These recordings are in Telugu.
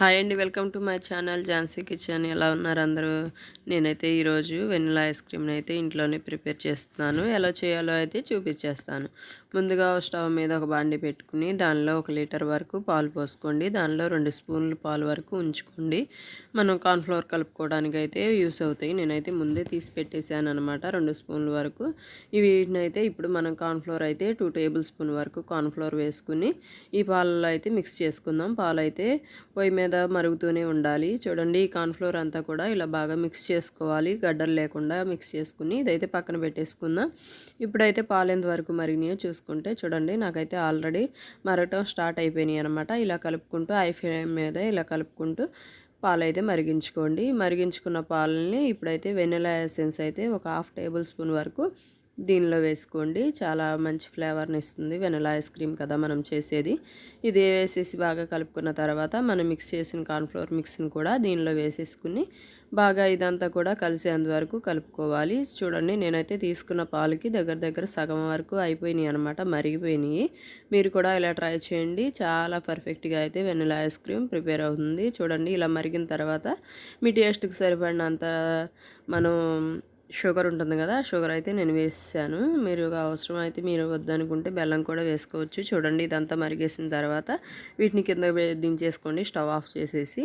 హాయ్ అండి welcome to my channel Jhansi kitchen. ఎలా ఉన్నారు అందరూ? నేనైతే ఈరోజు వెనిలా ఐస్ క్రీమ్ని అయితే ఇంట్లోనే ప్రిపేర్ చేస్తున్నాను. ఎలా చేయాలో అయితే చూపించేస్తాను. ముందుగా స్టవ్ మీద ఒక బాండి పెట్టుకుని దానిలో ఒక లీటర్ వరకు పాలు పోసుకోండి. దానిలో రెండు స్పూన్లు పాలు వరకు ఉంచుకోండి. మనం కార్న్ఫ్లవర్ కలుపుకోవడానికి అయితే యూస్ అవుతాయి. నేనైతే ముందే తీసి పెట్టేశాను అనమాట రెండు స్పూన్ల వరకు. వీటిని అయితే ఇప్పుడు మనం కార్న్ఫ్లవర్ అయితే టూ టేబుల్ స్పూన్ వరకు కార్న్ఫ్లవర్ వేసుకుని ఈ పాలలో అయితే మిక్స్ చేసుకుందాం. పాలు అయితే పొయ్యి మీద మరుగుతూనే ఉండాలి. చూడండి ఈ కార్న్ఫ్లోర్ అంతా కూడా ఇలా బాగా మిక్స్ చేసుకోవాలి. గడ్డలు లేకుండా మిక్స్ చేసుకుని ఇదైతే పక్కన పెట్టేసుకుందాం. ఇప్పుడైతే పాలెంత వరకు మరిగినాయో చూసుకుంటే చూడండి నాకైతే ఆల్రెడీ మరగటం స్టార్ట్ అయిపోయినాయి అనమాట ఇలా కలుపుకుంటూ ఐ ఫ్లేమ్ మీద ఇలా కలుపుకుంటూ పాలు అయితే మరిగించుకోండి. మరిగించుకున్న పాలని ఇప్పుడైతే వెనిలా ఎసెన్స్ అయితే ఒక హాఫ్ టేబుల్ స్పూన్ వరకు దీనిలో వేసుకోండి. చాలా మంచి ఫ్లేవర్ని ఇస్తుంది. వెనలా ఐస్ క్రీమ్ కదా మనం చేసేది. ఇది వేసేసి బాగా కలుపుకున్న తర్వాత మనం మిక్స్ చేసిన కార్న్ఫ్లోర్ మిక్స్ని కూడా దీనిలో వేసేసుకుని బాగా ఇదంతా కూడా కలిసేంత వరకు కలుపుకోవాలి. చూడండి నేనైతే తీసుకున్న పాలకి దగ్గర దగ్గర సగం వరకు అయిపోయినాయి అనమాట మరిగిపోయినాయి. మీరు కూడా ఇలా ట్రై చేయండి. చాలా పర్ఫెక్ట్గా అయితే వెనిలా ఐస్ క్రీమ్ ప్రిపేర్ అవుతుంది. చూడండి ఇలా మరిగిన తర్వాత మీ టేస్ట్కి సరిపడినంత మనం షుగర్ ఉంటుంది కదా షుగర్ అయితే నేను వేసాను. మీరు అవసరం అయితే మీరు వద్దనుకుంటే బెల్లం కూడా వేసుకోవచ్చు. చూడండి ఇదంతా మరిగేసిన తర్వాత వీటిని కింద దించేసుకోండి స్టవ్ ఆఫ్ చేసేసి.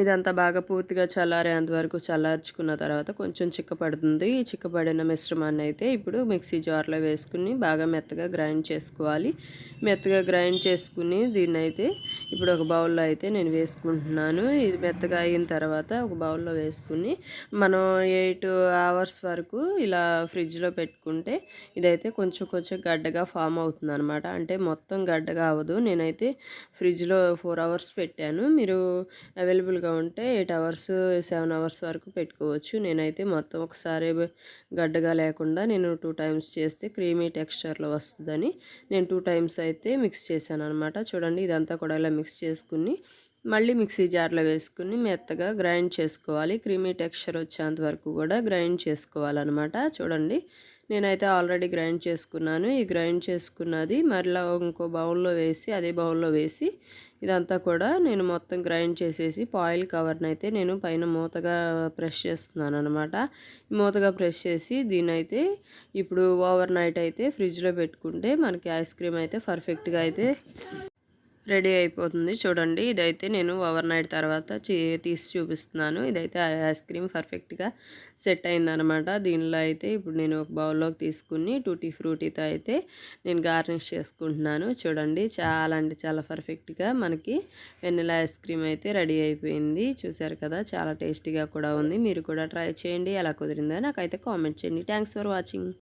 ఇదంతా బాగా పూర్తిగా చల్లారేంత వరకు చల్లార్చుకున్న తర్వాత కొంచెం చిక్కపడుతుంది. ఈ చిక్కపడిన మిశ్రమాన్ని అయితే ఇప్పుడు మిక్సీ జార్లో వేసుకుని బాగా మెత్తగా గ్రైండ్ చేసుకోవాలి. మెత్తగా గ్రైండ్ చేసుకుని దీన్ని అయితే ఇప్పుడు ఒక బౌల్లో అయితే నేను వేసుకుంటున్నాను. ఇది మెత్తగా అయిన తర్వాత ఒక బౌల్లో వేసుకుని మనం ఎయిట్ అవర్స్ వరకు ఇలా ఫ్రిడ్జ్లో పెట్టుకుంటే ఇదైతే కొంచెం కొంచెం గడ్డగా ఫామ్ అవుతుంది అనమాట అంటే మొత్తం గడ్డగా అవ్వదు. నేనైతే ఫ్రిడ్జ్లో ఫోర్ అవర్స్ పెట్టాను. మీరు అవైలబుల్గా ఉంటే ఎయిట్ అవర్స్ సెవెన్ అవర్స్ వరకు పెట్టుకోవచ్చు. నేనైతే మొత్తం ఒకసారి గడ్డగా లేకుండా నేను టూ టైమ్స్ చేస్తే క్రీమీ టెక్స్చర్లో వస్తుందని నేను టూ టైమ్స్ అయితే మిక్స్ చేశాను అనమాట చూడండి ఇదంతా కూడా ఇలా మిక్స్ చేసుకుని మళ్ళీ మిక్సీ జార్లో వేసుకుని మెత్తగా గ్రైండ్ చేసుకోవాలి. క్రీమీ టెక్స్చర్ వచ్చేంత వరకు కూడా గ్రైండ్ చేసుకోవాలన్నమాట. చూడండి నేనైతే ఆల్రెడీ గ్రైండ్ చేసుకున్నాను. ఈ గ్రైండ్ చేసుకున్నది మరలా ఇంకో బౌల్లో వేసి అదే బౌల్లో వేసి ఇదంతా కూడా నేను మొత్తం గ్రైండ్ చేసేసి పాయిల్ కవర్ని అయితే నేను పైన మూతగా ప్రెస్ చేస్తున్నాను అనమాట మూతగా ప్రెస్ చేసి దీని అయితే ఇప్పుడు ఓవర్ నైట్ అయితే ఫ్రిడ్జ్లో పెట్టుకుంటే మనకి ఐస్ క్రీమ్ అయితే పర్ఫెక్ట్గా అయితే రెడీ అయిపోతుంది. చూడండి ఇదైతే నేను ఓవర్ నైట్ తర్వాత తీసి చూపిస్తున్నాను. ఇదైతే ఐస్ క్రీమ్ పర్ఫెక్ట్గా సెట్ అయిందనమాట దీనిలో అయితే ఇప్పుడు నేను ఒక బౌల్లోకి తీసుకుని టూటీ ఫ్రూటీతో అయితే నేను గార్నిష్ చేసుకుంటున్నాను. చూడండి చాలా అంటే చాలా పర్ఫెక్ట్గా మనకి వెన్నెల ఐస్ క్రీమ్ అయితే రెడీ అయిపోయింది. చూసారు కదా చాలా టేస్టీగా కూడా ఉంది. మీరు కూడా ట్రై చేయండి. ఎలా కుదిరిందో నాకైతే కామెంట్ చేయండి. Thanks for watching.